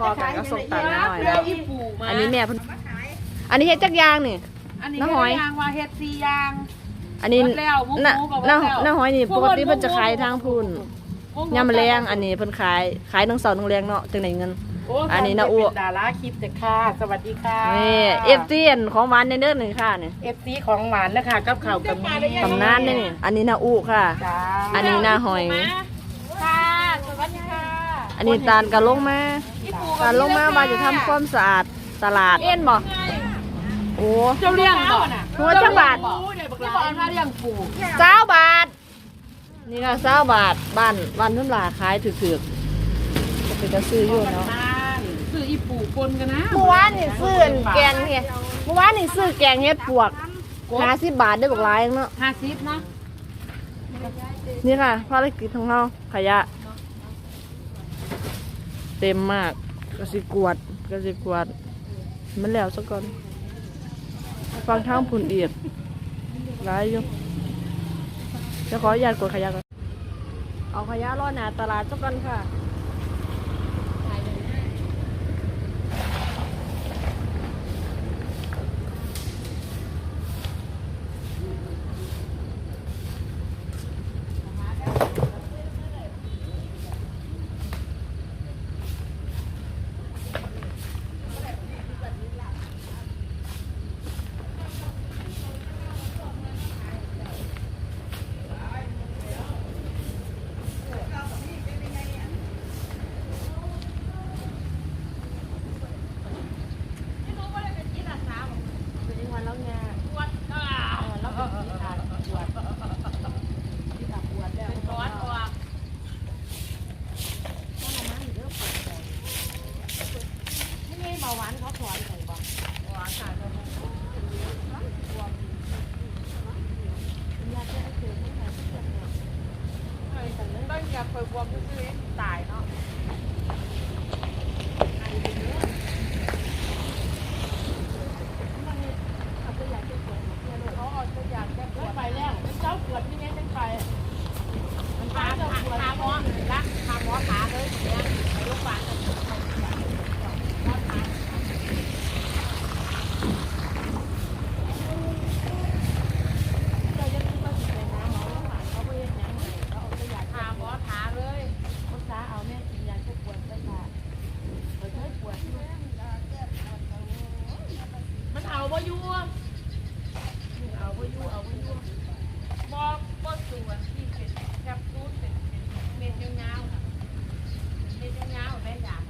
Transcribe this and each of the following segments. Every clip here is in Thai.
พอกันก็ส่งตังค์หน่อยเปแล้รี้ยววอีปูมาอันนี้แม่เพิ่นอันนี้เฮ็ดจักอยางนี่ อันนี้น้าหอย ยางว่าเฮ็ดซียาง อันนี้หมดแล้วหมูน้าหมูกับหมดน้าแล้วน้าหอยนี่พวปกกมันติเพิ่นจะหมูขายทางพุ่นยามแรงอันนี้เพิ่นขายขายทั้งเสาร์ทั้งแรงเนาะจังได๋เงิน โอันนี้นะอ้ว เป็ดาราคลิปแต่ค่ะ สวัสดีค่ะนี่เอฟซีนของหวานในเด้อหนึ่งค่ะนี่เอฟซีของหวานนะคะกับข่าวกับมีตำนานนี่นี่อันนี้นาอุค่ะ จ้าอันนี้นาหอยค่ะสวัสดีค่ะ อันนี้ตาลกะลงมาอีปูตาลลงมาว่าจะทำความสะอาดตลาดเอ็นบ่โอ้เจ้าเลี้ยงบ่หัวจักบาทที่บอกว่าเลี้ยงปูเจ้าบาท นี่ค่ะเจ้าบาทบ้านบ้านเพิ่นหลาขายถือๆจะเป็นกระซื้ออยู่เนาะคืออีปูปนกันนะเมื่อวานนี่ซื้อแกงเฮ็ดเมื่อวานนี่ซื้อแกงเฮ็ดปวก50บาทได้บักหลายเนาะห้าสิบนะนี่ค่ะภารกิจของเราขยะ เต็มมากก็สิกวดก็สิกวด มันแล้วซะก่อน ฟังทางผุนเอียดร้ายอยู่จะขออนุญาตกดขยะก่อนเอาขยะรอดหนาตลาดซะก่อนค่ะ บ่อยู่เอาบ่ยู่เอาบ่ยู่บอกบ่ส่วนที่เป็นแคปซูลเป็นเป็นเม็ดยาวๆค่เม็าแม่จ๋า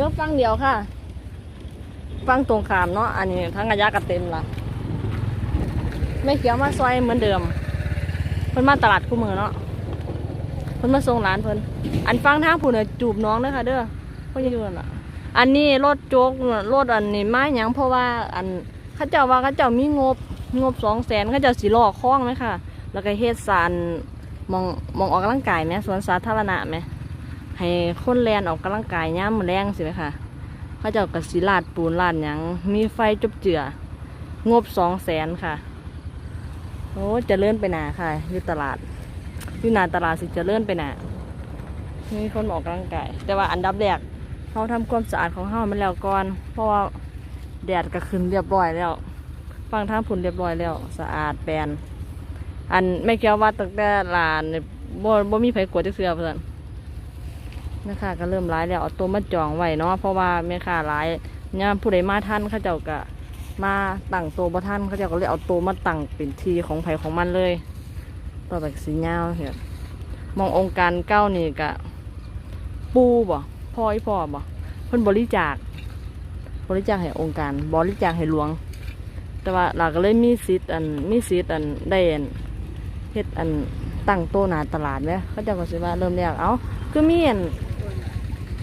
ลือฟังเดียวค่ะ ฟังตรงขามเนาะอันนี้ทั้งระยะก็เต็มละไม่เขียวมาซอยเหมือนเดิมเพิ่นมาตลาดคู่มือเนาะเพิ่นมาส่งร้านเพิ่นอันฟังทางผู้เนี่ยจูบน้องเด้อค่ะ เด้อเพิ่นอยู่นั่นล่ะอันนี้รถโจ๊กรถอันนี้มาหยังเพราะว่าอันเขาเจ้าว่าเขาเจ้ามีงบงบสองแสนเขาเจ้าสิลอกคล้องไหมค่ะ แล้วก็เฮ็ดสารมองมองออกกำลังกายไหมสวนสาธารณะไหม ให้คนแลนออกกำลังกายย่ามมือแรงสิไหมคะเขาจ้าก็สิลาดปูนลาดหยังมีไฟจุบเจืองบสองแสนค่ะโอ้จะเลื่อนไปหนาค่ะอยู่ตลาดอยู่หนาตลาดสิจะเลื่อนไปหนามีคนออกกำลังกายแต่ว่าอันดับแรกเขาทำความสะอาดของเฮามันแล้วก่อน เพราะว่าแดดก็ขึ้นเรียบร้อยแล้วฟังทางผุนเรียบร้อยแล้ว สะอาดแปลนอันไม่เกี่ยวว่าตั้งแต่ลานบ่บ่มีไผกวดจักเสือเพื่อน แม่ค้าก็เริ่มร้ายแล้วเอาตัวมาจองไว้เนาะเพราะว่าแม่ค้าร้ายเนี่ยผู้ใดมาท่านเขาเจ้าก็มาตั้งโตวบ่ท่านเขาเจ้าก็เลยเอาตัวมาตั้งเป็นทีของไผของมันเลยต่อไปก็สีเงาเห็นมององค์การเก้านี่ก็ปูบ่พ่ออีพ่อบ่เพิ่นบริจาค บริจาคให้องค์การ บริจาคให้หลวง แต่ว่าเราก็เลยมีสิทธิ์อันมีสิทธิ์อันได้อันเฮ็ดอันตั้งโต๊ะหนาตลาดไหมเขาเจะก็สิว่าเริ่มแรกเอ้าคือมีอัน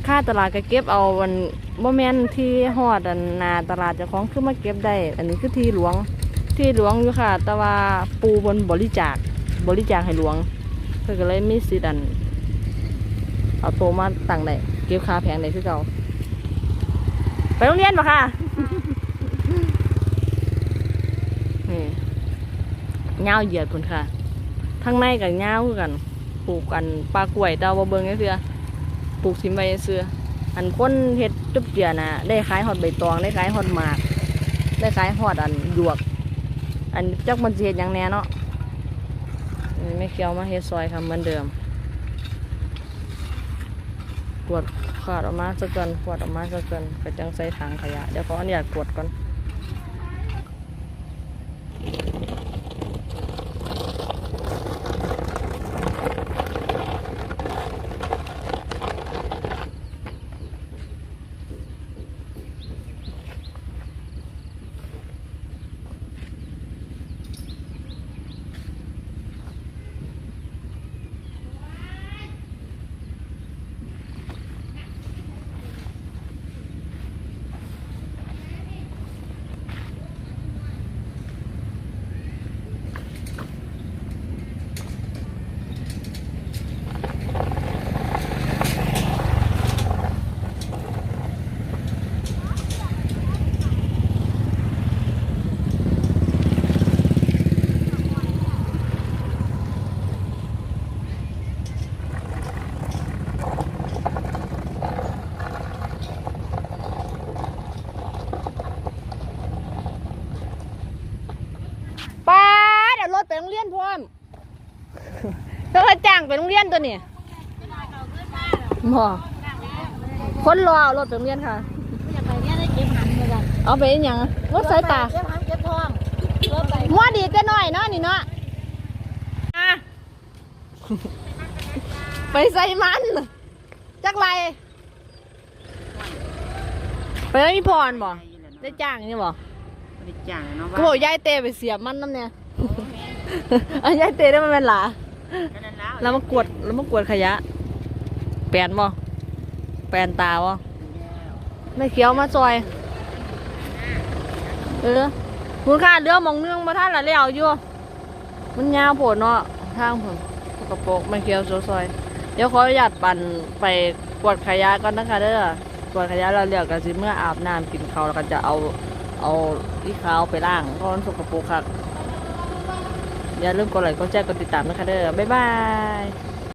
ค่าตลาดก็เก็บเอาอันบ่แม่นที่ฮอดอันนาตลาดเจ้าของคือมาเก็บได้ อันนี้คือที่หลวงที่หลวงอยู่ค่ะ แต่ว่าปูบนบริจาคบริจาคให้หลวงเพิ่นก็เลยมีสิทธิ์อันเอาโตมาตั้งได้เก็บค่าแพงได้คือเก่าไปโรงเรียนปะค่ะนี่เงาเหยียดพุ่นค่ะทั้งในกับเงาคือกันปลูกกันปลากล้วยดาวบ่เบิงเสือ ลูกสิมใบเสืออันคนเฮ็ดจุบเจียนะได้ขายฮอดใบตองได้ขายฮอดหมาก ได้ขายฮอดอันหยวก อันจักมันเฮ็ดหยังแน่เนาะไม่เคี้ยวมาเฮ็ดซอยค่ะเหมือนเดิมกวดขาดออกมาสักก่อนกวดออกมาสักก่อนก็จังใส่ถังขยะ เดี๋ยวขออนุญาตกวดก่อน ป้าเดี๋ยวรถไปโรงเรียนพร้อม เธอจ้างไปโรงเรียนตัวนี้ หมอคนรอเอารถไปโรงเรียนค่ะ อยากไปเนี่ยได้เก็บหันเลยกันเอาไปอีหยังรถสายตาเก็บหันเก็บทองรถไปมัวดีแต่น้อยเนาะนี่เนาะอะไปใส่มันจักไรไปแล้วมีพรบ่ได้จ้างนี่บ่บริจาคเนาะกูบอกยายเตไปเสียบมันน้ำเนี่ยอันยายเตได้มันเป็นหลานั่นแล้วแล้วมากวดแล้วมากวดขยะ แปลนบ่แปลนตาบ่ไม่เขียวมาซอย เออคุณค่าเรือมองเนื่องมาท่านละเลี้ยวอยู่มันยาวผลเนาะทางผมกระโปรงไม่เขียวซอย เดี๋ยวขออนุญาตปั่นไปกวดขยะก่อนนะคะเด้อกวดขยะเราเรียกกันสิเมื่ออาบน้ำกินข้าวแล้วก็จะเอาเอาที่ขาวไปล้างเพราะมันสกปรกครับอย่าลืมกดไลค์กดแชร์กดติดตามนะคะเด้อบ๊ายบาย